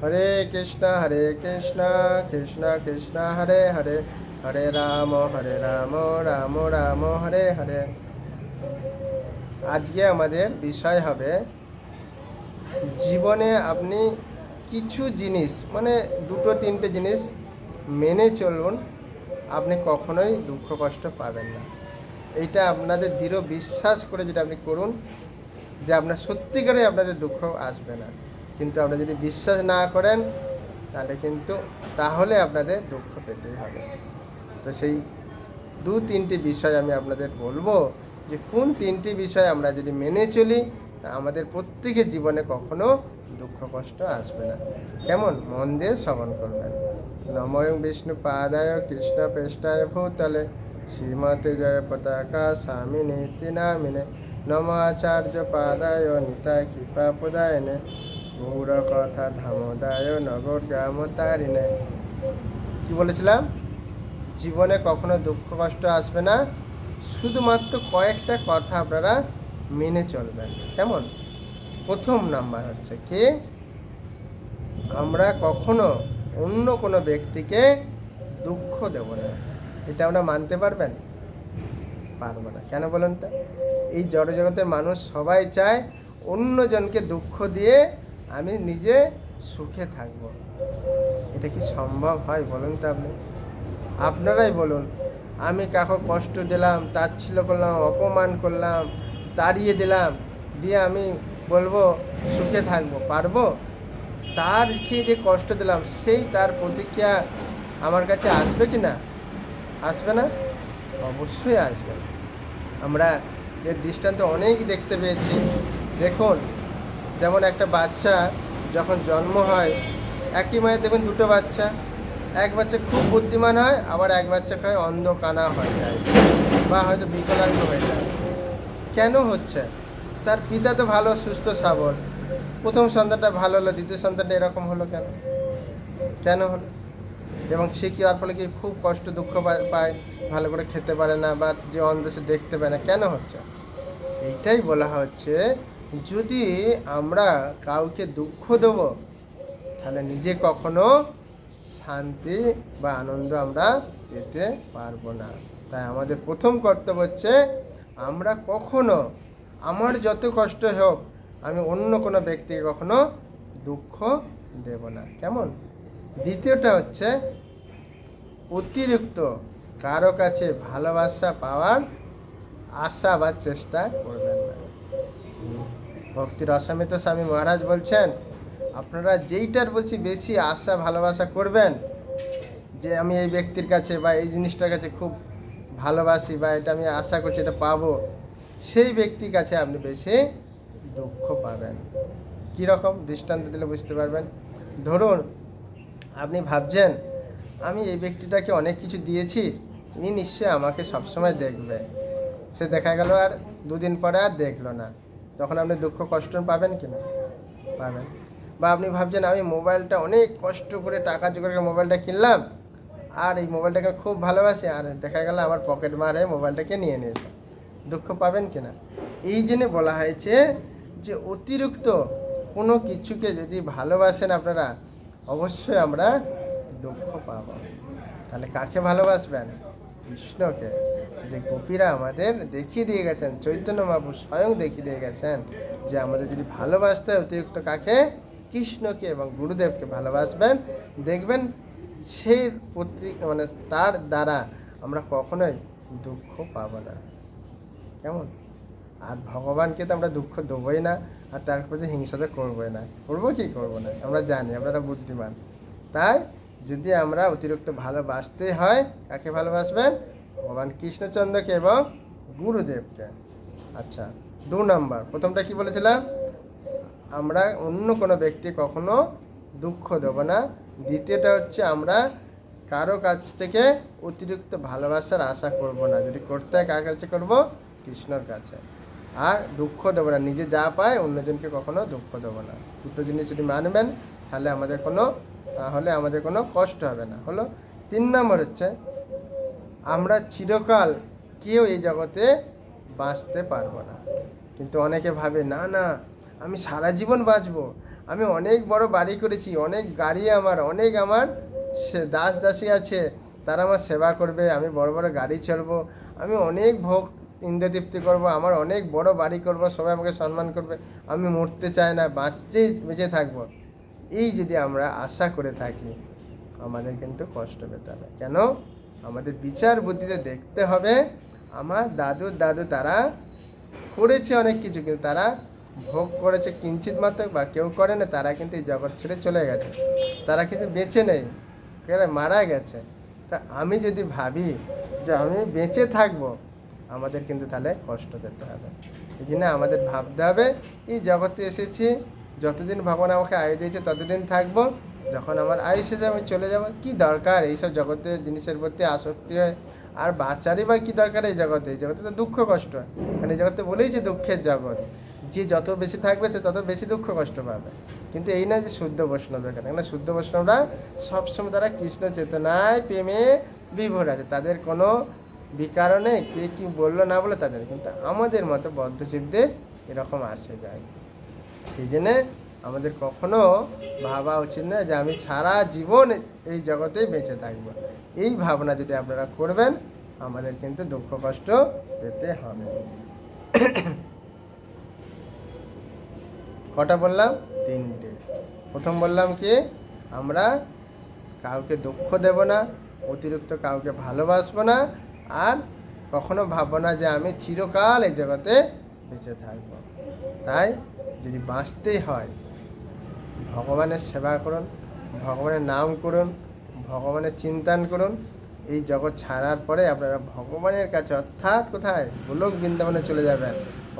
হরে কৃষ্ণ হরে কৃষ্ণ কৃষ্ণ কৃষ্ণ, হরে হরে। হরে রাম হরে রাম রাম রাম, হরে হরে। আজকে আমাদের বিষয় হবে, জীবনে আপনি কিছু জিনিস মানে দুটো, তিনটে জিনিস মেনে চলুন, আপনি কখনোই দুঃখ, কষ্ট পাবেন না। এইটা আপনাদের দৃঢ় বিশ্বাস করে যেটা আপনি করুন, যে আপনার সত্যিকারে আপনাদের দুঃখ আসবে না। কিন্তু আপনি যদি বিশ্বাস না করেন, তাহলে কিন্তু, তাহলে আপনাদের দুঃখ পেতেই হবে। তো সেই দু তিনটি বিষয় আমি আপনাদের বলব যে, কোন তিনটি বিষয় আমরা যদি মেনে চলি, তা আমাদের প্রত্যেকের জীবনে কখনো দুঃখ, কষ্ট আসবে না। কেমন? মন দিয়ে শ্রবণ করবেন। নময় বিষ্ণু পাদায় কৃষ্ণ পেষ্টায় ভূতলে, শ্রীমতে জয় পতাকা স্বামী নীতি নামিনে। নম আচার্য পাদায় নিতায় কৃপা প্রদায়নে। গৌর কথা ধামোদায় নগর গ্রাম তারিণে কি বলেছিলাম? জীবনে কখনো দুঃখ, কষ্ট আসবে না। শুধুমাত্র কয়েকটা কথা আপনারা মেনে চলবেন। কেমন? প্রথম নাম্বার হচ্ছে কি, আমরা কখনো অন্য কোনো ব্যক্তিকে দুঃখ দেব না। এটা আমরা মানতে পারবেন? পারব না। কেন বলুন তো? এই জড়জগতের মানুষ সবাই চায় অন্যজনকে দুঃখ দিয়ে আমি নিজে সুখে থাকব। এটা কি সম্ভব হয় বলুন তো আপনি? আপনারাই বলুন। আমি কাকো কষ্ট দিলাম তাচ্ছিল করলাম, অপমান করলাম, তাড়িয়ে দিলাম, দিয়ে আমি বলব সুখে থাকব। পারব? তার কি যে কষ্ট দিলাম, সেই তার প্রতিক্রিয়া আমার কাছে আসবে কি না? আসবে না? অবশ্যই আসবে। আমরা এর দৃষ্টান্ত অনেক দেখতে পেয়েছি। দেখুন যেমন একটা বাচ্চা যখন জন্ম হয়, একই মায়ের দেখুন দুটো বাচ্চা। এক বাচ্চা খুব বুদ্ধিমান হয়, আবার এক বাচ্চা হয় অন্ধ কানা হয়ে। যায় বা হয়তো বিকলাঙ্গ হয়ে যায়। কেন হচ্ছে? তার পিতা তো ভালো, সুস্থ, সবল। প্রথম সন্তানটা ভালো হলো, দ্বিতীয় সন্তানটা এরকম হলো কেন? কেন হলো? এবং সে কি তার ফলে কি খুব কষ্ট, দুঃখ পায়- ভালো করে খেতে পারে না বা যে অন্ধ দেখতে পায় না? কেন হচ্ছে? এইটাই বলা হচ্ছে যদি আমরা কাউকে দুঃখ দেব, তাহলে নিজে কখনো শান্তি বা আনন্দ আমরা পেতে পারব না। তাই আমাদের প্রথম কর্তব্য হচ্ছে, আমরা কখনো আমার যত কষ্ট হোক, আমি অন্য কোনো ব্যক্তিকে কখনো দুঃখ দেব না। কেমন? দ্বিতীয়টা হচ্ছে, অতিরিক্ত কারও কাছে ভালোবাসা পাওয়ার আশা বা চেষ্টা করবেন না। ভক্তির অসমিত স্বামী মহারাজ বলছেন, আপনারা যেইটার বলছি বেশি আশা, ভালোবাসা করবেন, যে আমি এই ব্যক্তির কাছে বা এই জিনিসটার কাছে খুব ভালোবাসি বা এটা আমি আশা করছি, এটা পাবো, সেই ব্যক্তির কাছে আপনি বেশি দুঃখ পাবেন। কীরকম? দৃষ্টান্ত দিলে বুঝতে পারবেন। ধরুন, আপনি ভাবছেন, আমি এই ব্যক্তিটাকে অনেক কিছু দিয়েছি, ইনি নিশ্চয়ই আমাকে সবসময় দেখবে। সে দেখা গেল আর দুদিন পরে আর দেখল না। তখন আপনি দুঃখ কষ্ট পাবেন কি না পাবেন। বা আপনি ভাবছেন, আমি মোবাইলটা অনেক কষ্ট করে টাকা জোগাড় করে মোবাইলটা কিনলাম, আর এই মোবাইলটাকে খুব ভালোবাসি, আর দেখা গেল আমার পকেট মারে মোবাইলটাকে নিয়ে নিয়েছে। দুঃখ পাবেন কি না এই জন্যে বলা হয়েছে যে অতিরিক্ত কোনো কিছুকে যদি ভালোবাসেন আপনারা, অবশ্যই আমরা দুঃখ পাব। তাহলে কাকে ভালোবাসবেন? কৃষ্ণকে যে গোপীরা আমাদের দেখিয়ে দিয়ে গেছেন, চৈতন্য মহাপুর স্বয়ং দেখিয়ে দিয়ে গেছেন যে আমাদের যদি ভালোবাসতে হয়, অতিরিক্ত কাকে? কৃষ্ণকে এবং গুরুদেবকে ভালোবাসবেন। দেখবেন সেই প্রতি মানে তার দ্বারা আমরা কখনোই দুঃখ পাবো না। কেমন? আর ভগবানকে তো আমরা দুঃখ দেবোই না, আর তার প্রতি হিংসা করবোই না। করব কি করব না? আমরা জানি আপনারা বুদ্ধিমান। তাই যদি আমরা অতিরিক্ত ভালোবাসতে হয়, কাকে ভালোবাসবেন? ভগবান কৃষ্ণচন্দ্রকে এবং গুরুদেবকে। আচ্ছা দু নম্বর, প্রথমটা কি বলেছিলাম? আমরা অন্য কোনো ব্যক্তি কখনো দুঃখ দেব না। দ্বিতীয়টা হচ্ছে আমরা কারও কাছ থেকে অতিরিক্ত ভালোবাসার আশা করব না। যদি করতে হয়, কার কাছে করব? কৃষ্ণর কাছে। আর দুঃখ দেবো না, নিজে যা পায়, অন্যজনকে কখনো দুঃখ দেবো না। দুটো জিনিস যদি মানবেন, তাহলে আমাদের কোনো তাহলে আমাদের কোনো কষ্ট হবে না। হলো তিন নম্বর হচ্ছে, আমরা চিরকাল কেউ এই জগতে বাঁচতে পারব না। কিন্তু অনেকে ভাবে, না না, আমি সারা জীবন বাঁচবো। আমি অনেক বড় বাড়ি করেছি, অনেক গাড়ি আমার, অনেক আমার সে দাস দাসী আছে, তারা আমার সেবা করবে, আমি বড় বড় গাড়ি চলবো, আমি অনেক ভোগ ইন্দ্রতৃপ্তি করব, আমার অনেক বড় বাড়ি করব, সবাই আমাকে সম্মান করবে, আমি মরতে চাই না, বাঁচতেই বেঁচে থাকব। এই যদি আমরা আশা করে থাকি, আমাদের কিন্তু কষ্ট পেতে হবে। কেন? আমাদের বিচার বুদ্ধিতে দেখতে হবে, আমার দাদুর দাদু তারা করেছে অনেক কিছু, কিন্তু তারা ভোগ করেছে কিঞ্চিত মাত্র বা কেউ করে না, তারা কিন্তু এই জগৎ ছেড়ে চলে গেছে। তারা কিন্তু বেঁচে নেই কেন মারা গেছে। তা আমি যদি ভাবি যে আমি বেঁচে থাকব, আমাদের কিন্তু তাহলে কষ্ট পেতে হবে। এই জন্য আমাদের ভাবতে হবে, এই জগতে এসেছি যতদিন ভগবান আমাকে আয়ু দিয়েছে, ততদিন থাকব। যখন আমার আয়ু শেষে আমি চলে যাব। কি দরকার এইসব জগতের জিনিসের প্রতি আসক্তি হয়? আর বাচ্চারই বা কী দরকার এই জগতে? এই জগতে তো দুঃখ কষ্ট। হয় কারণ এই জগতে বলেইছে দুঃখের জগৎ। যে যত বেশি থাকবে, সে তত বেশি দুঃখ কষ্ট পাবে। কিন্তু এই না যে শুদ্ধ বৈষ্ণবের কেন কেন শুদ্ধ বৈষ্ণবরা সবসময় তারা কৃষ্ণ চেতনায়, প্রেমে বিভোর আছে। তাদের কোনো বিকারণে কে কি বলল না বলে তাদের কিন্তু আমাদের মতো বদ্ধজীবদের এরকম আসে যায়। সেই জন্যে আমাদের কখনো ভাবা উচিত না যে আমি সারা জীবন এই জগতেই বেঁচে থাকব। এই ভাবনা যদি আপনারা করবেন, আমাদের কিন্তু দুঃখ কষ্ট পেতে হবে। কটা বললাম? তিনটে। প্রথম বললাম কি, আমরা কাউকে দুঃখ দেব না, অতিরিক্ত কাউকে ভালোবাসবো না, আর কখনো ভাববো না যে আমি চিরকাল এই জগতে বেঁচে থাকব। তাই যদি বাঁচতেই হয়, ভগবানের সেবা করুন, ভগবানের নাম করুন, ভগবানের চিন্তান করুন, এই জগৎ ছাড়ার পরে আপনারা ভগবানের কাছে অর্থাৎ কোথায়? গোলক বৃন্দাবনে চলে যাবেন।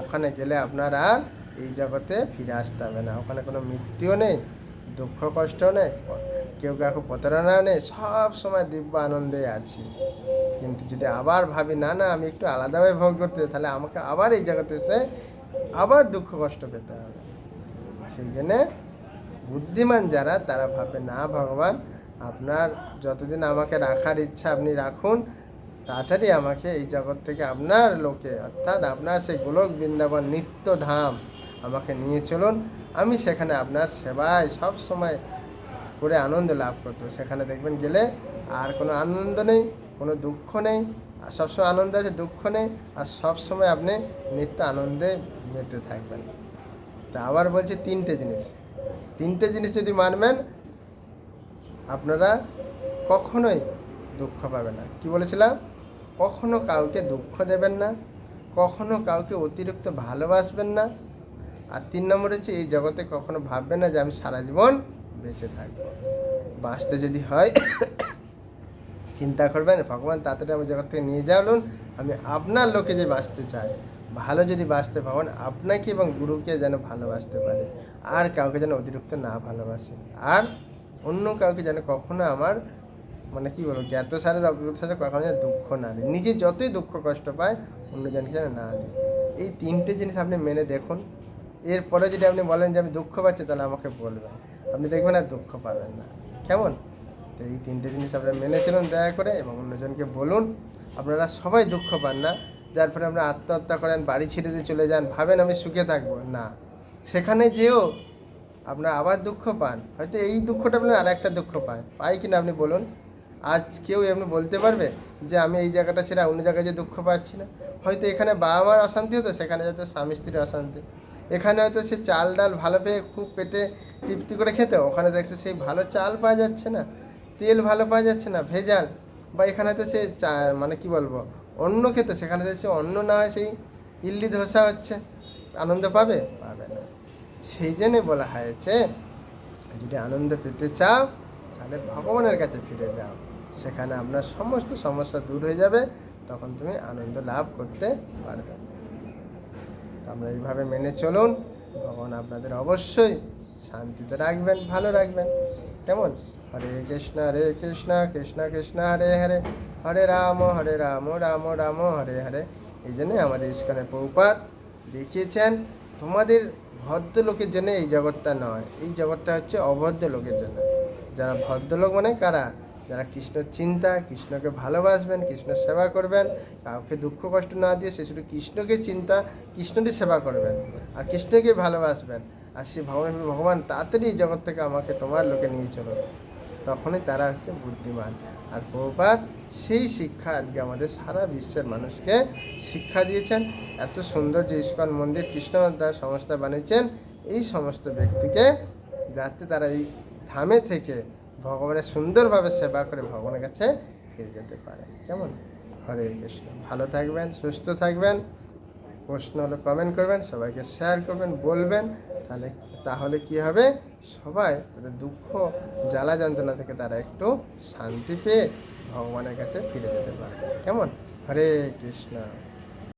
ওখানে গেলে আপনারা এই জগতে ফিরে আসতে হবে না। ওখানে কোনো মৃত্যুও নেই, দুঃখ কষ্টও নেই, কেউ কাউকে প্রতারণাও নেই, সব সময় দিব্য আনন্দে আছি। কিন্তু যদি আবার ভাবি, না না, আমি একটু আলাদাভাবে ভোগ করতে তাহলে আমাকে আবার এই জগতে এসে আবার দুঃখ কষ্ট পেতে হবে। সেই জন্যে বুদ্ধিমান যারা, তারা ভাবে না, ভগবান, আপনার যতদিন আমাকে রাখার ইচ্ছা আপনি রাখুন, তাড়াতাড়ি আমাকে এই জগৎ থেকে আপনার লোকে, অর্থাৎ আপনার সেই গোলক বৃন্দাবন নিত্য ধাম আমাকে নিয়ে চলুন। আমি সেখানে আপনার সেবায় সব সময় করে আনন্দ লাভ করতো সেখানে দেখবেন গেলে আর কোনো আনন্দ নেই। কোনো দুঃখ নেই, আর সবসময় আনন্দ আছে, দুঃখ নেই, আর সবসময় আপনি নিত্য আনন্দে মেতে থাকবেন। তা আবার বলছি তিনটে জিনিস। তিনটে জিনিস যদি মানবেন, আপনারা কখনোই দুঃখ পাবেন না। কি বলেছিলাম? কখনো কাউকে দুঃখ দেবেন না, কখনো কাউকে অতিরিক্ত ভালোবাসবেন না। আর তিন নম্বর হচ্ছে, এই জগতে কখনো ভাববেন না যে আমি সারা জীবন বেঁচে থাকব। বাঁচতে যদি হয় চিন্তা করবেন, ভগবান তাড়াতাড়ি আমার জগৎ থেকে নিয়ে যাওয়ালুন আমি আপনার লোকে যে বাঁচতে চাই, ভালো যদি বাঁচতে, ভগবান আপনাকে এবং গুরুকে যেন ভালোবাসতে পারে। আর কাউকে যেন অতিরিক্ত না ভালোবাসে। আর অন্য কাউকে যেন কখনো আমার মানে কি বলব, জ্ঞাত সারে সারে কখনো যেন দুঃখ না দেয়। নিজে যতই দুঃখ কষ্ট পায় অন্যজনকে যেন না দেয়। এই তিনটে জিনিস আপনি মেনে দেখুন। এরপরে যদি আপনি বলেন যে আমি দুঃখ পাচ্ছি, তাহলে আমাকে বলবেন। আপনি দেখবেন আর দুঃখ পাবেন না। কেমন? তো এই তিনটে জিনিস আপনারা মেনে চলুন, দয়া করে, এবং অন্যজনকে বলুন, আপনারা সবাই দুঃখ পান না। যার ফলে আপনারা আত্মহত্যা করেন, বাড়ি ছেড়ে দিয়ে চলে যান, ভাবেন আমি সুখে থাকব। না, সেখানে যেও আপনারা আবার দুঃখ পান। হয়তো এই দুঃখটা আপনার আর একটা দুঃখ পায়। পাই কিনা আপনি বলুন? আজ কেউ এমনি বলতে পারবে যে, আমি এই জায়গাটা ছেড়ে অন্য জায়গায় যে দুঃখ পাচ্ছি না? হয়তো এখানে বাবা মার অশান্তি হতো, সেখানে হয়তো স্বামী স্ত্রীর অশান্তি। এখানে হয়তো সে চাল ডাল ভালো পেয়ে খুব পেটে তৃপ্তি করে খেতে, ওখানে দেখছে সেই ভালো চাল পাওয়া যাচ্ছে না। তেল ভালো পাওয়া যাচ্ছে না, ভেজাল। বা এখানে হয়তো সে চা মানে কি বলব অন্য খেতে, সেখানে সে অন্য না হয়, সেই ইডলি ধোসা হচ্ছে। আনন্দ পাবে? পাবে না। সেই জন্যে বলা হয়েছে, যদি আনন্দ পেতে চাও, তাহলে ভগবানের কাছে ফিরে যাও। সেখানে আপনার সমস্ত সমস্যা দূর হয়ে যাবে, তখন তুমি আনন্দ লাভ করতে পারবে। তো আমরা এইভাবে মেনে চলুন। ভগবান আপনাদের অবশ্যই শান্তিতে রাখবেন, ভালো রাখবেন। কেমন? হরে কৃষ্ণ হরে কৃষ্ণ কৃষ্ণ কৃষ্ণ, হরে হরে। হরে রাম হরে রাম রাম রাম, হরে হরে। এই জন্যে আমাদের ইস্কনের প্রভুপাত দেখিয়েছেন তোমাদের ভদ্র লোকের জন্য এই জগৎটা নয়। এই জগৎটা হচ্ছে অভদ্র লোকের জন্য। যারা ভদ্রলোক মানে কারা? যারা কৃষ্ণ চিন্তা, কৃষ্ণকে ভালোবাসবেন কৃষ্ণ সেবা করবেন, কাউকে দুঃখ, কষ্ট না দিয়ে সে শুধু কৃষ্ণকে চিন্তা, কৃষ্ণকে সেবা করবেন আর কৃষ্ণকে ভালোবাসবেন। আর সে ভগবান ভগবান তাড়াতাড়ি জগৎ থেকে আমাকে তোমার লোকে নিয়ে চলো। তখনই তারা হচ্ছে বুদ্ধিমান। আর প্রভুপাত সেই শিক্ষা আজকে আমাদের সারা বিশ্বের মানুষকে শিক্ষা দিয়েছেন। এত সুন্দর যে ইস্কন মন্দির কৃষ্ণদাস সংস্থা বানিয়েছেন, এই সমস্ত ব্যক্তিকে যাতে তারা এই ধামে থেকে ভগবানের সুন্দরভাবে সেবা করে ভগবানের কাছে ফিরে যেতে পারে। কেমন? হরে কৃষ্ণ। ভালো থাকবেন, সুস্থ থাকবেন। প্রশ্ন হলে কমেন্ট করবেন, সবাইকে শেয়ার করবেন, বলবেন। তাহলে তাহলে কি হবে? সবাই তাদের দুঃখ, জ্বালা যন্ত্রণা থেকে তারা একটু শান্তি পেয়ে ভগবানের কাছে ফিরে যেতে পারে কেমন? হরে কৃষ্ণ।